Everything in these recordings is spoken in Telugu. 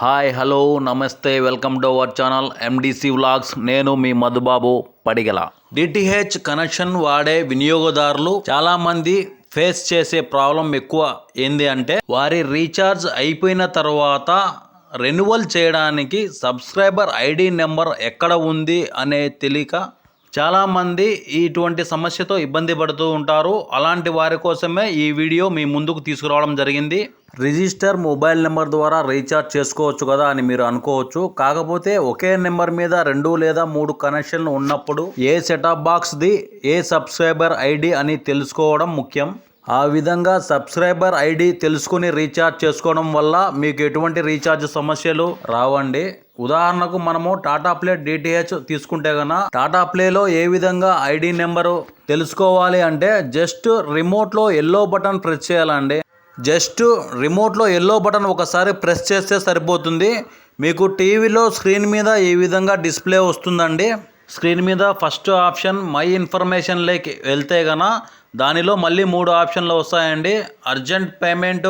Hi hello namaste welcome to our channel MDC vlogs నేను మీ మధుబాబు పడిగల. డిటిహెచ్ కనెక్షన్ వాడే వినియోగదారులు చాలా మంది ఫేస్ చేసే ప్రాబ్లం ఎక్కువ. ఏంది అంటే వారి రీఛార్జ్ అయిపోయిన తర్వాత రెన్యువల్ చేయడానికి సబ్స్క్రైబర్ ఐడి నెంబర్ ఎక్కడ ఉంది అనే తెలియక చాలామంది ఇటువంటి సమస్యతో ఇబ్బంది పడుతూ ఉంటారు. అలాంటి వారి కోసమే ఈ వీడియో మీ ముందుకు తీసుకురావడం జరిగింది. రిజిస్టర్ మొబైల్ నెంబర్ ద్వారా రీఛార్జ్ చేసుకోవచ్చు కదా అని మీరు అనుకోవచ్చు. కాకపోతే ఒకే నెంబర్ మీద రెండు లేదా మూడు కనెక్షన్లు ఉన్నప్పుడు ఏ సెటాప్ బాక్స్ది ఏ సబ్స్క్రైబర్ ఐడి అని తెలుసుకోవడం ముఖ్యం. ఆ విధంగా సబ్స్క్రైబర్ ఐడి తెలుసుకుని రీఛార్జ్ చేసుకోవడం వల్ల మీకు ఎటువంటి రీఛార్జ్ సమస్యలు రావండి. ఉదాహరణకు మనము టాటా ప్లే డిటిహెచ్ తీసుకుంటే గన టాటా ప్లేలో ఏ విధంగా ఐడి నెంబరు తెలుసుకోవాలి అంటే జస్ట్ రిమోట్లో ఎల్లో బటన్ ప్రెస్ చేయాలండి. జస్ట్ రిమోట్లో ఎల్లో బటన్ ఒకసారి ప్రెస్ చేస్తే సరిపోతుంది. మీకు టీవీలో స్క్రీన్ మీద ఈ విధంగా డిస్ప్లే వస్తుందండి. స్క్రీన్ మీద ఫస్ట్ ఆప్షన్ మై ఇన్ఫర్మేషన్ లేక్ వెళ్తే గన దానిలో మళ్ళీ మూడు ఆప్షన్లు వస్తాయండి. Urgent payment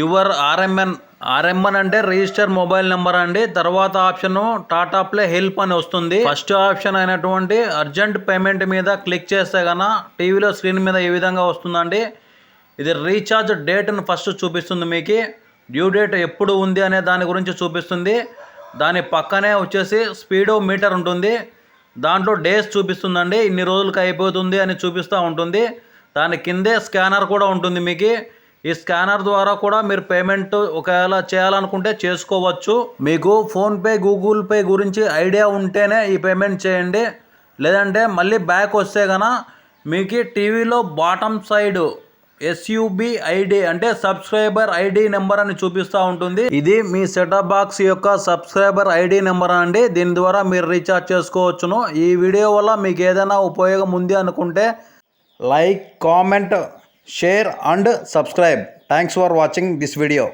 your RMN RMN అంటే రిజిస్టర్ మొబైల్ నెంబర్ అండి. తర్వాత ఆప్షన్ టాటా ప్లే హెల్ప్ అని వస్తుంది. ఫస్ట్ ఆప్షన్ అయినటువంటి అర్జెంట్ పేమెంట్ మీద క్లిక్ చేస్తే గన టీవీలో స్క్రీన్ మీద ఈ విధంగా వస్తుందండి? ఇది రీఛార్జ్ డేట్ను ఫస్ట్ చూపిస్తుంది మీకు. డ్యూ డేట్ ఎప్పుడు ఉంది అనే దాని గురించి చూపిస్తుంది. దాని పక్కనే వచ్చేసి స్పీడో మీటర్ ఉంటుంది. దాంట్లో డేస్ చూపిస్తుందండి. ఇన్ని రోజులకి అయిపోతుంది అని చూపిస్తూ ఉంటుంది. దాని కిందే స్కానర్ కూడా ఉంటుంది మీకు. ఈ స్కానర్ ద్వారా కూడా మీరు పేమెంట్ ఒకవేళ చేయాలనుకుంటే చేసుకోవచ్చు. మీకు ఫోన్పే గూగుల్ పే గురించి ఐడియా ఉంటేనే ఈ పేమెంట్ చేయండి. లేదంటే మళ్ళీ బ్యాక్ వస్తే కనుక మీకు టీవీలో బాటమ్ సైడ్ ఎస్యూబి ఐడి అంటే సబ్స్క్రైబర్ ఐడి నెంబర్ అని చూపిస్తూ ఉంటుంది. ఇది మీ సెటప్ బాక్స్ యొక్క సబ్స్క్రైబర్ ఐడి నెంబర్ అండి. దీని ద్వారా మీరు రీఛార్జ్ చేసుకోవచ్చును. ఈ వీడియో వల్ల మీకు ఏదైనా ఉపయోగం ఉంది అనుకుంటే like comment share and subscribe. Thanks for watching this video